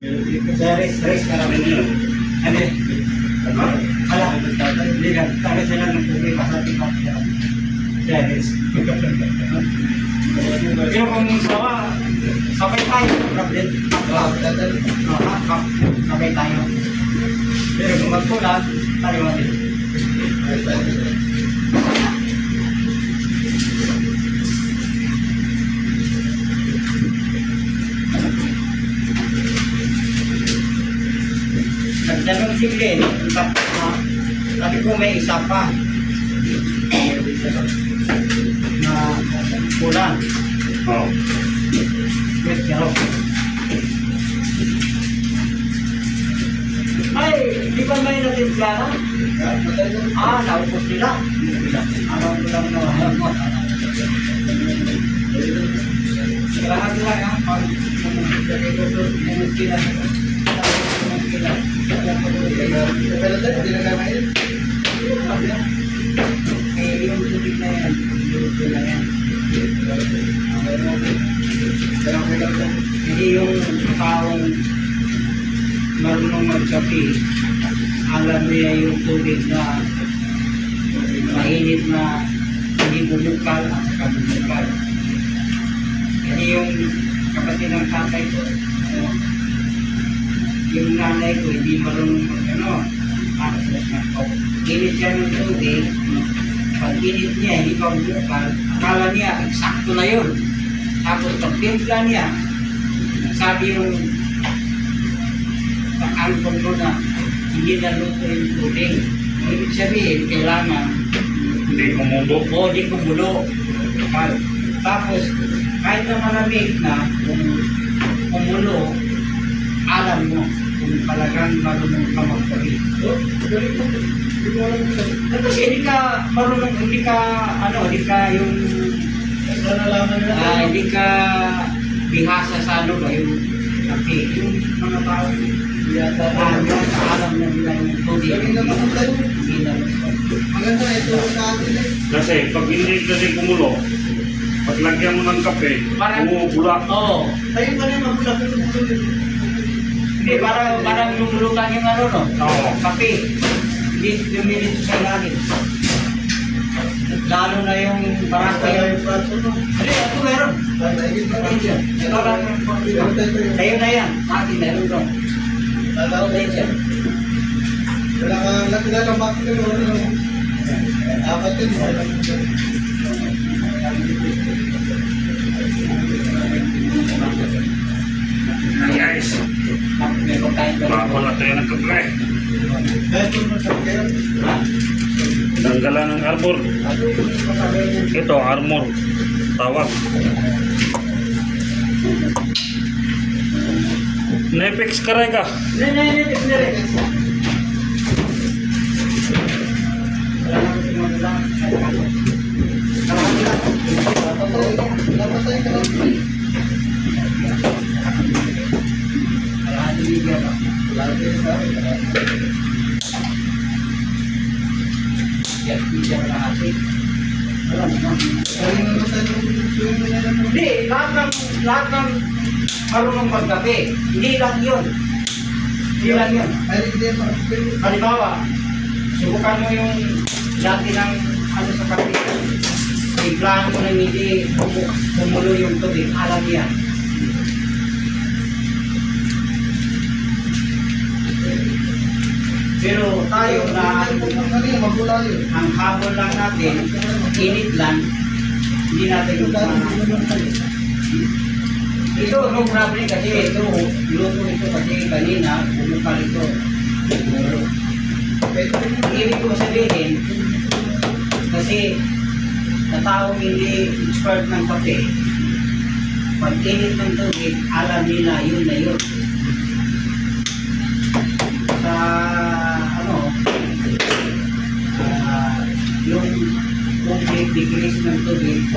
Sa race, race ka namin. Ano? Ano? Wala. Hindi ka. Taga sila ng sila. Sa race. Pero kung sawa, sabay tayo. Problem. Sabay tayo. Pero kung magkulat, tayo natin. Nagtanong si Glenn, tapos na, sabi ko may isa pa. Na kulang. Oo. Wait, pero. Ay, di ba may natin plana? Ah, naupos nila. Alam ko lang na alam mo. Kailangan nila yan. Pag kung sila. Eh, yung tubig na yan. Yung tubig na yan. Hindi yung taong marunong magkape, alam niya yung tubig na mainit na hindi bumukal at saka bumukal. Hindi yung kapatid ng tatay ko, ano, yung nanay ko hindi marunong mag ano, para sa ko. Init siya ng tubig, pag init niya, hindi pa bumukal, akala niya, eksakto na yun. Tapos pag timpla niya, sabi yung pag-alpon ko na hindi na luto yung tubig. Ibig sabihin, kailangan Hindi kumulo. o di kumulo. Tapos, kahit na malamig na, kung kumulo, alam mo kung talagang marunong ka magpalit. Kasi hindi ka marunong, hindi ka, ano, hindi ka yung, ah, hindi ka bihasa sa ano ba, yung kape, yung mga tao, yata, ah, yata, alam na nila yung tubig. Hindi na Maganda ito sa atin eh. Kasi pag hindi kasi kumulo, paglagyan mo ng kape, Parang- bumubula. Oo. Tayo pa rin yung mulo. Hindi, parang, parang lumulutan yung ano, no? Oo. Kape. Hindi lumilit sa ilalim. Lalo na yung parang kayo. yung praso no. Hindi, ako meron. Lang. Sa'yo na yan. Akin, meron doon. Ikaw na yun. Wala ka nakilala bakit yung ano. Apat yun. Tayo ng kape. Tanggalan ng arbor. Ito, armor. Tawag. Nepex. Hindi, hindi, hindi, hindi, hindi. Wala na ko tumagalang. Napatay Hindi, lahat ng, lahat ng marunong magkape. Hindi lang yun. Hindi lang yun. Halimbawa, subukan mo yung dati ng ano sa kape. Biglaan mo na hindi kumulo yung tubig. Alam niya. Pero tayo na ang habol lang natin, init lang, hindi natin Ito, no problem kasi ito, luto ito kasi kanina, bumukal ito. Ang ibig ko sabihin, kasi na taong hindi expert ng kape, pag init ng tubig, alam nila yun na yun.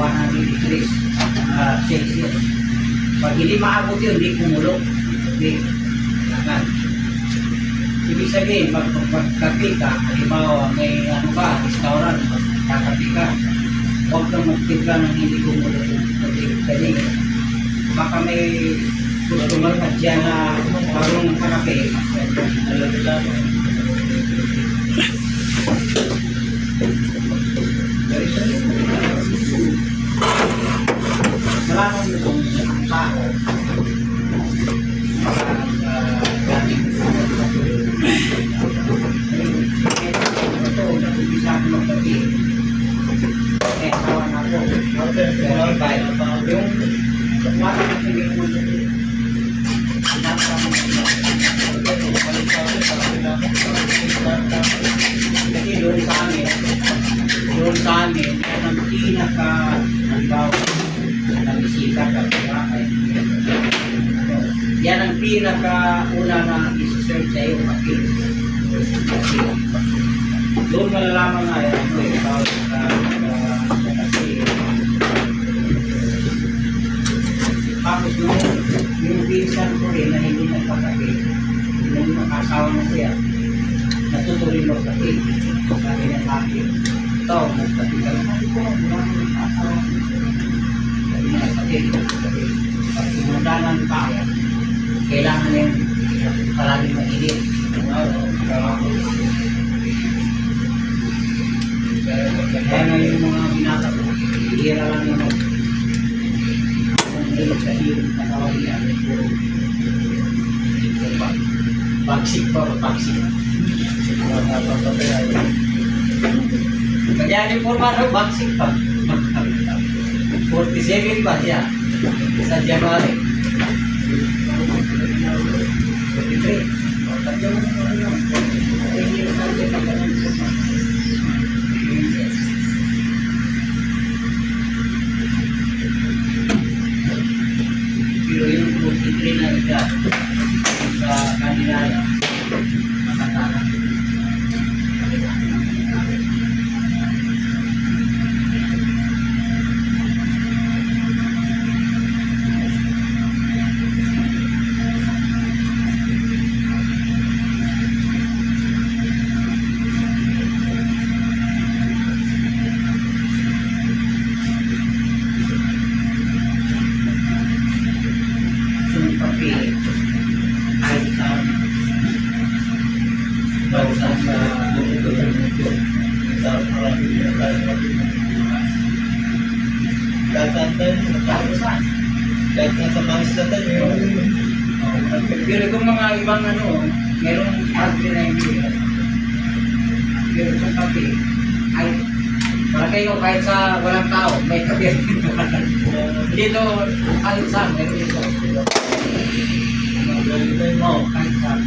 100 degrees ah, Celsius. Pag hindi maabot yun, hindi kumulo. Hindi. Kailangan. Ibig sabihin, pag magkape ka, halimbawa may ano ka, restaurant, magkakape ka, huwag kang magtimpla ng hindi kumulo. Kasi baka may customer ka dyan na marunong kape. Alam nila mo. Doon sa amin, doon sa amin, yan ang pinaka, na bisita ka, diba? Ay, ano, yan ang pinaka una na isi-serve sa iyo, doon malalaman nga yan, ano, eh, bawat sa, sa, tapos yung, yung pinsan ko rin na hindi nagpakape, nung nakasawa na siya, natutuloy mo niya ito, magkape ka niya, kape. Pag tumanda ng tao, kailangan yung palaging mainit. Kaya na yung mga binata ko, hira lang yung hindi na kawal niya, puro bagsik pa bagsik. Kaya ni forma daw bagsik pa. 47 ba siya? Sa January. 43. Tatlo mo na yun. Hindi na tayo sa pagkakas. Pero yung 43 na edad Pero itong mga ibang ano, merong country na hindi. Pero itong kape, ay, para kayo kahit sa walang tao, may kape. Dito, kahit saan, meron dito. Oo, kahit saan.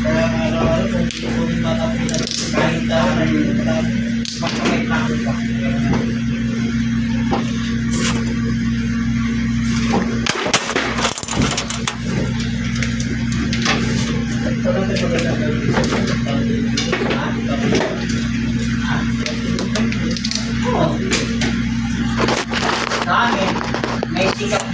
Kaya araw-araw kung hindi ko rin matapos Kahit saan, basta may tao ka.